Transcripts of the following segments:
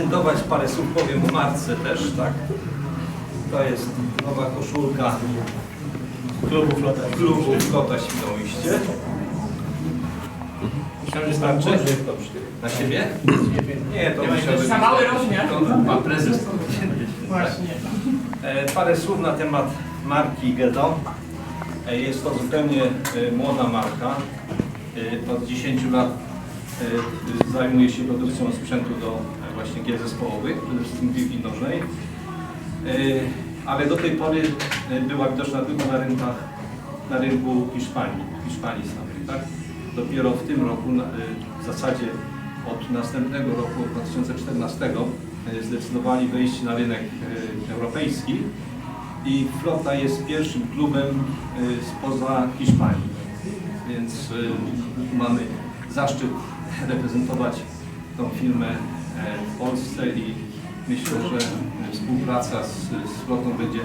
Prezentować parę słów powiem o marce też, tak. To jest nowa koszulka Klubu Flota. klubu Flota Świnoujście. Myślałem, że Starczy? Na siebie? Nie, to być... za mały rozmiar. Pan prezes. Właśnie. E, Parę słów na temat marki Gedo. E, Jest to zupełnie e, młoda marka. Od 10 lat zajmuje się produkcją sprzętu do właśnie gier zespołowych, przede wszystkim piłki nożnej. E, Ale do tej pory e, była widoczna tylko na rynkach, na rynku Hiszpanii, Hiszpanii samej, tak? Dopiero w tym roku, e, w zasadzie od następnego roku, od 2014, e, zdecydowali wejść na rynek europejski i Flota jest pierwszym klubem spoza Hiszpanii. Więc mamy zaszczyt reprezentować tą firmę w Polsce i myślę, że współpraca z, z Flotą będzie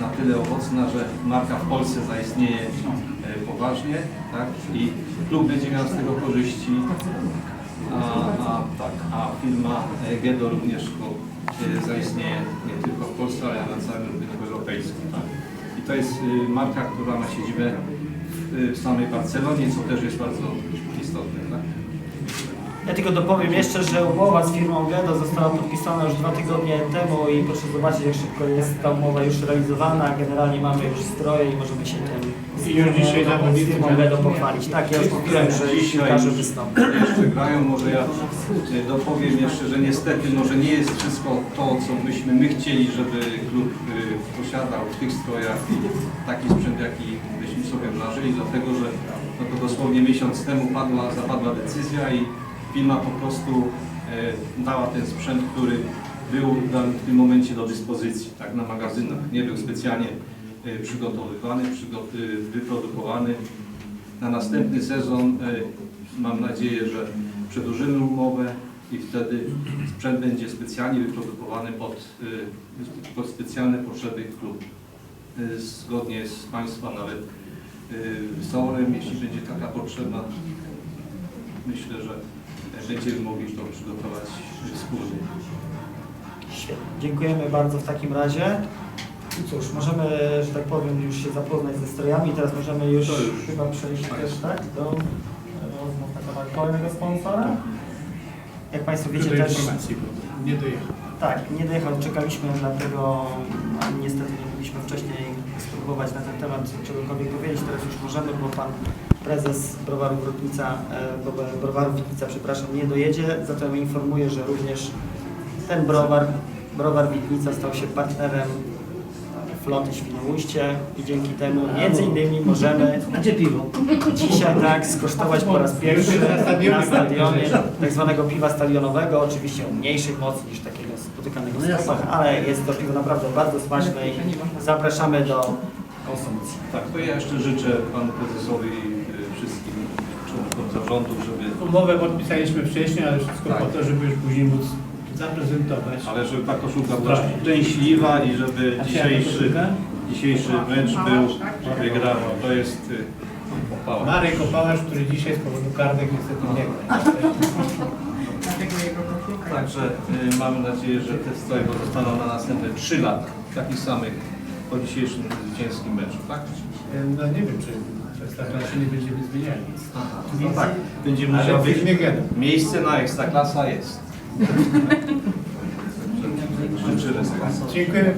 na tyle owocna, że marka w Polsce zaistnieje e, poważnie tak? i klub będzie miał z tego korzyści, a, a, tak, a firma Gedo również e, zaistnieje nie tylko w Polsce, ale na całym rynku europejskim. Tak? I to jest y, marka, która ma siedzibę w samej Barcelonie, co też jest bardzo istotne. Tak? Ja tylko dopowiem jeszcze, że umowa z firmą Gedo została podpisana już dwa tygodnie temu i proszę zobaczyć jak szybko jest ta umowa już realizowana. Generalnie mamy już stroje i możemy się tym z I już dzisiaj z firmą. Gedo pochwalić. Tak, ja już mówiłem, że Dzisiaj piłkarze wystąpią. jeszcze grają, może ja y, dopowiem jeszcze, że niestety może nie jest wszystko to, co byśmy my chcieli, żeby klub y, posiadał w tych strojach i taki sprzęt, jaki byśmy sobie marzyli, dlatego że no to dosłownie miesiąc temu padła, zapadła decyzja i firma po prostu e, dała ten sprzęt, który był w tym momencie do dyspozycji, tak na magazynach. Nie był specjalnie e, przygotowywany, wyprodukowany. Na następny sezon e, mam nadzieję, że przedłużymy umowę i wtedy sprzęt będzie specjalnie wyprodukowany pod, pod specjalne potrzeby klubu. Zgodnie z Państwa nawet wzorem, jeśli będzie taka potrzeba, myślę, że będziemy mogli to przygotować wspólnie. Świetnie. Dziękujemy bardzo w takim razie. I cóż, możemy, że tak powiem, już się zapoznać ze strojami. Teraz możemy już, To już. chyba przejść też tak, do e, rozmów na temat kolejnego sponsora. Jak Państwo wiecie też, informacji, bo nie dojechał. tak, nie dojechał, czekaliśmy, dlatego niestety nie mogliśmy wcześniej spróbować na ten temat czegokolwiek powiedzieć. Teraz już możemy, bo Pan Prezes Browaru Wrotnica, e, Bro- Browaru Witnica, przepraszam, nie dojedzie. Zatem informuję, że również ten browar, Browar Witnica stał się partnerem floty Świnoujście i dzięki temu między innymi możemy Gdzie piwo? dzisiaj tak skosztować po raz pierwszy Na stadionie. tak zwanego piwa stadionowego, oczywiście o mniejszej mocy niż takiego spotykanego w sklepach, ale jest to piwo naprawdę bardzo smaczne i zapraszamy do konsumpcji. Tak, to ja jeszcze życzę Panu Prezesowi żeby, Umowę podpisaliśmy wcześniej, ale wszystko Tak. po to, żeby już później móc zaprezentować. ale żeby ta koszulka była Tak. szczęśliwa i żeby dzisiejszy, dzisiejszy mecz był wygrany. To jest y, pochwała. Marek Opałacz, który dzisiaj z powodu kartek niestety nie gra. Także y, mamy nadzieję, że te stroje pozostaną na następne 3 lata, takich samych po dzisiejszym zwycięskim meczu, tak? No nie wiem, czy się nie będziemy zmieniali. No tak, będziemy musiał w być. Miejsce na Ekstraklasa jest. Życzymy. Dziękujemy.